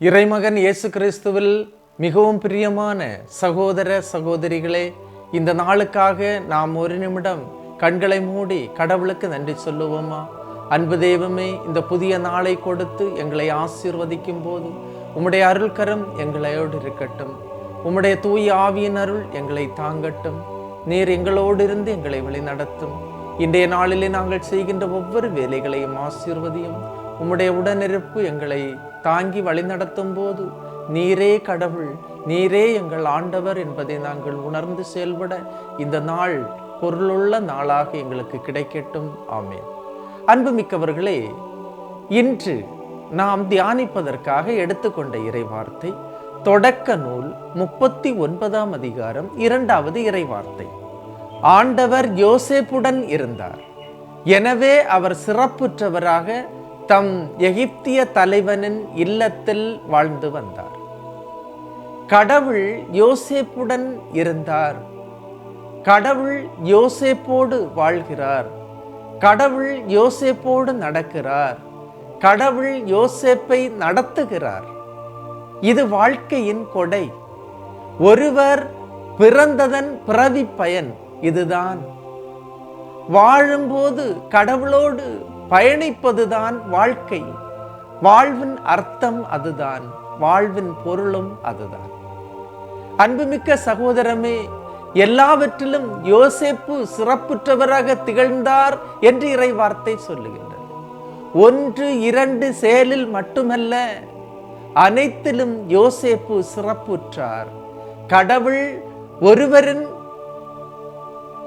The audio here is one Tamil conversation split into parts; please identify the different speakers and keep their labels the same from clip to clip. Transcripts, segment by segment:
Speaker 1: இறைமகன் இயேசு கிறிஸ்துவில் மிகவும் பிரியமான சகோதர சகோதரிகளே இந்த நாளுக்காக நாம் ஒரு நிமிடம் கண்களை மூடி கடவுளுக்கு நன்றி சொல்லுவோமா? அன்பு தெய்வமே இந்த புதிய நாளை கொடுத்து எங்களை ஆசீர்வதிக்கும் போது உம்முடைய அருள்கரம் எங்களையோடு இருக்கட்டும். உம்முடைய தூய் ஆவியின் அருள் எங்களை தாங்கட்டும். நீர் எங்களோடு இருந்து எங்களை வழிநடத்தும். இன்றைய நாளிலே நாங்கள் செய்கின்ற ஒவ்வொரு வேலைகளையும் ஆசீர்வதியும். உம்முடைய உடனிருப்பு எங்களை தாங்கி வழிநடத்தும் போது நீரே கடவுள் நீரே எங்கள் ஆண்டவர் என்பதை நாங்கள் உணர்ந்து செயல்பட இந்த நாள் பொருளுள்ள நாளாக எங்களுக்கு கிடைக்கட்டும். ஆமேன். அன்புமிக்கவர்களே இன்று நாம் தியானிப்பதற்காக எடுத்துக்கொண்ட இறைவார்த்தை தொடக்க நூல் முப்பத்தி ஒன்பதாம் அதிகாரம் இரண்டாவது இறைவார்த்தை. ஆண்டவர் யோசேப்புடன் இருந்தார். எனவே அவர் சிறப்புற்றவராக தம் எகிப்திய தலைவனின் இல்லத்தில் வாழ்ந்து வந்தார். கடவுள் யோசேப்புடன் இருந்தார். கடவுள் யோசேப்போடு வாழ்கிறார். கடவுள் யோசேப்போடு நடக்கிறார். கடவுள் யோசேப்பை நடத்துகிறார். இது வாழ்க்கையின் கொடை. ஒருவர் பிறந்ததன் பிறவி பயன் இதுதான். வாழும்போது கடவுளோடு பயணிப்பதுதான் வாழ்க்கை. வாழ்வின் அர்த்தம் அதுதான் வாழ்வின் பொருளும் அதுதான். அன்புமிக்க சகோதரமே எல்லாவற்றிலும் யோசேப்பு சிறப்புற்றவராக திகழ்ந்தார் என்று இறை வார்த்தை சொல்லுகின்றது. ஒன்று இரண்டு செயலில் மட்டுமல்ல அனைத்திலும் யோசேப்பு சிறப்புற்றார். கடவுள் ஒருவரின்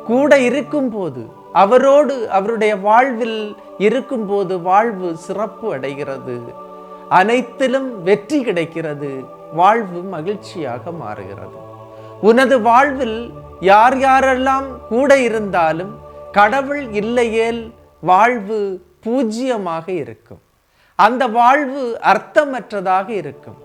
Speaker 1: கூட இருக்கும்போது அவரோடு அவருடைய வாழ்வில் இருக்கும்போது வாழ்வு சிறப்பு அடைகிறது. அனைத்திலும் வெற்றி கிடைக்கிறது. வாழ்வு மகிழ்ச்சியாக மாறுகிறது. உனது வாழ்வில் யார் யாரெல்லாம் கூட இருந்தாலும் கடவுள் இல்லையேல் வாழ்வு பூஜ்ஜியமாக இருக்கும். அந்த வாழ்வு அர்த்தமற்றதாக இருக்கும்.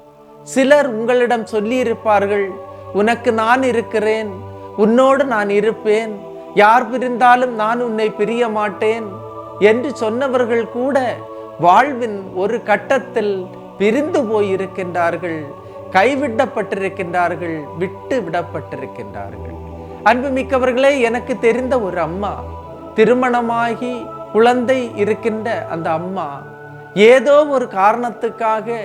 Speaker 1: சிலர் உங்களிடம் சொல்லியிருப்பார்கள் உனக்கு நான் இருக்கிறேன் உன்னோடு நான் இருப்பேன் யார் பிரிந்தாலும் நான் உன்னை பிரிய மாட்டேன் என்று சொன்னவர்கள் கூட வாழ்வின் ஒரு கட்டத்தில் பிரிந்து போயிருக்கின்றார்கள் கைவிடப்பட்டிருக்கின்றார்கள் விட்டு விடப்பட்டிருக்கின்றார்கள். அன்புமிக்கவர்களே எனக்கு தெரிந்த ஒரு அம்மா திருமணமாகி குழந்தை இருக்கின்ற அந்த அம்மா ஏதோ ஒரு காரணத்துக்காக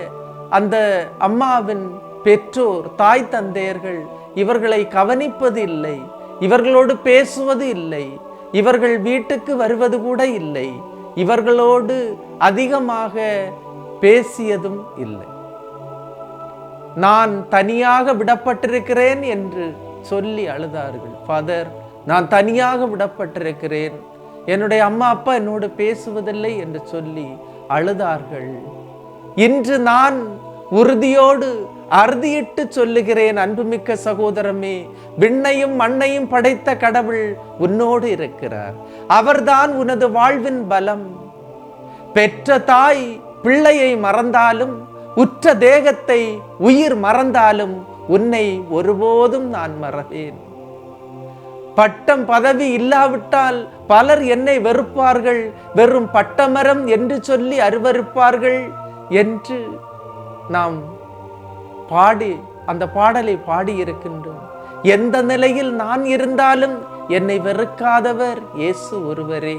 Speaker 1: அந்த அம்மாவின் பெற்றோர் தாய் தந்தையர்கள் இவர்களை கவனிப்பது இல்லை இவர்களோடு பேசுவது இல்லை இவர்கள் வீட்டுக்கு வருவது கூட இல்லை. இவர்களோடு அதிகமாக பேசியதும் இல்லை. நான் தனியாக விடப்பட்டிருக்கிறேன் என்று சொல்லி அழுதார்கள். ஃபாதர் நான் தனியாக விடப்பட்டிருக்கிறேன். என்னுடைய அம்மா அப்பா என்னோடு பேசுவதில்லை என்று சொல்லி அழுதார்கள். இன்று நான் உறுதியோடு அறுதியிட்டு சொல்லுகிறேன் அன்புமிக்க சகோதரமே விண்ணையும் மண்ணையும் படைத்த கடவுள் உன்னோடு இருக்கிறார். அவர்தான் உனது வாழ்வின் பலம். பெற்ற தாய் பிள்ளையை மறந்தாலும் உற்ற தேகத்தை உயிர் மறந்தாலும் உன்னை ஒருபோதும் நான் மறவேன். பட்டம் பதவி இல்லாவிட்டால் பலர் என்னை வெறுப்பார்கள் வெறும் பட்டமரம் என்று சொல்லி அருவருப்பார்கள் என்று நாம் பாடி அந்த பாடலை பாடியிருக்கின்றோம் எந்த நிலையில் நான் இருந்தாலும் என்னை வெறுக்காதவர் இயேசு ஒருவரே.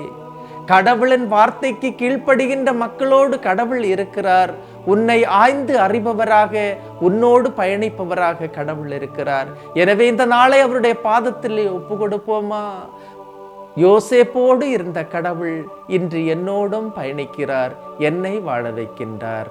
Speaker 1: கடவுளின் வார்த்தைக்கு கீழ்ப்படுகின்ற மக்களோடு கடவுள் இருக்கிறார். உன்னை ஆய்ந்து அறிபவராக உன்னோடு பயணிப்பவராக கடவுள் இருக்கிறார். எனவே இந்த நாளை அவருடைய பாதத்தில் ஒப்பு கொடுப்போமா யோசேப்போடு இருந்த கடவுள் இன்று என்னோடும் பயணிக்கிறார் என்னை வாழ வைக்கின்றார்.